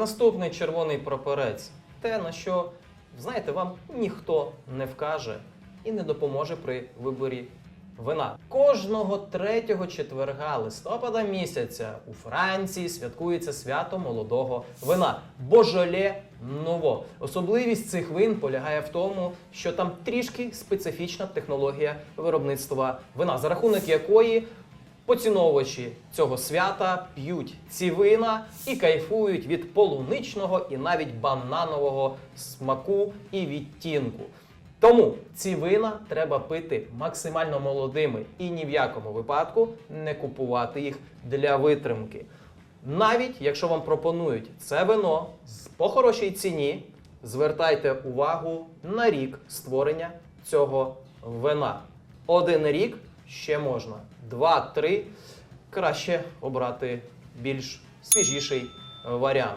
Наступний червоний прапорець те, на що, знаєте, вам ніхто не вкаже і не допоможе при виборі вина. Кожного третього четверга листопада місяця у Франції святкується свято молодого вина Божоле Ново. Особливість цих вин полягає в тому, що там трішки специфічна технологія виробництва вина, за рахунок якої Поціновувачі цього свята п'ють ці вина і кайфують від полуничного і навіть бананового смаку і відтінку. Тому ці вина треба пити максимально молодими і ні в якому випадку не купувати їх для витримки. Навіть якщо вам пропонують це вино по хорошій ціні, звертайте увагу на рік створення цього вина. Один рік ще можна. Два-три краще обрати більш свіжіший е, варіант.